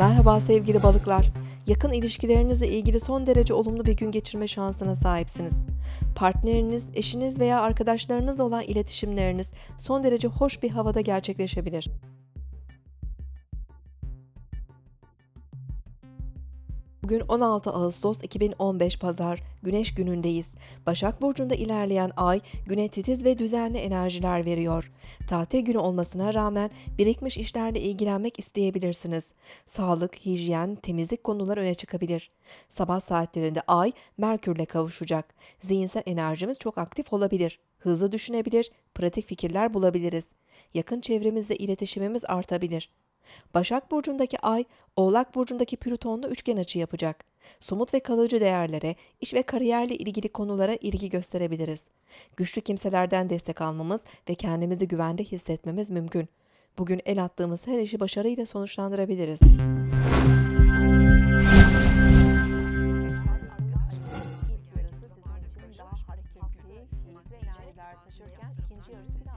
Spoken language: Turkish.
Merhaba sevgili balıklar. Yakın ilişkilerinizle ilgili son derece olumlu bir gün geçirme şansına sahipsiniz. Partneriniz, eşiniz veya arkadaşlarınızla olan iletişimleriniz son derece hoş bir havada gerçekleşebilir. Bugün 16 Ağustos 2015 Pazar, Güneş günündeyiz. Başak Burcu'nda ilerleyen ay, güne titiz ve düzenli enerjiler veriyor. Tatil günü olmasına rağmen birikmiş işlerle ilgilenmek isteyebilirsiniz. Sağlık, hijyen, temizlik konuları öne çıkabilir. Sabah saatlerinde ay, Merkürle kavuşacak. Zihinsel enerjimiz çok aktif olabilir. Hızlı düşünebilir, pratik fikirler bulabiliriz. Yakın çevremizle iletişimimiz artabilir. Başak Burcu'ndaki Ay, Oğlak Burcu'ndaki Plüton'la üçgen açı yapacak. Somut ve kalıcı değerlere, iş ve kariyerle ilgili konulara ilgi gösterebiliriz. Güçlü kimselerden destek almamız ve kendimizi güvende hissetmemiz mümkün. Bugün el attığımız her işi başarıyla sonuçlandırabiliriz.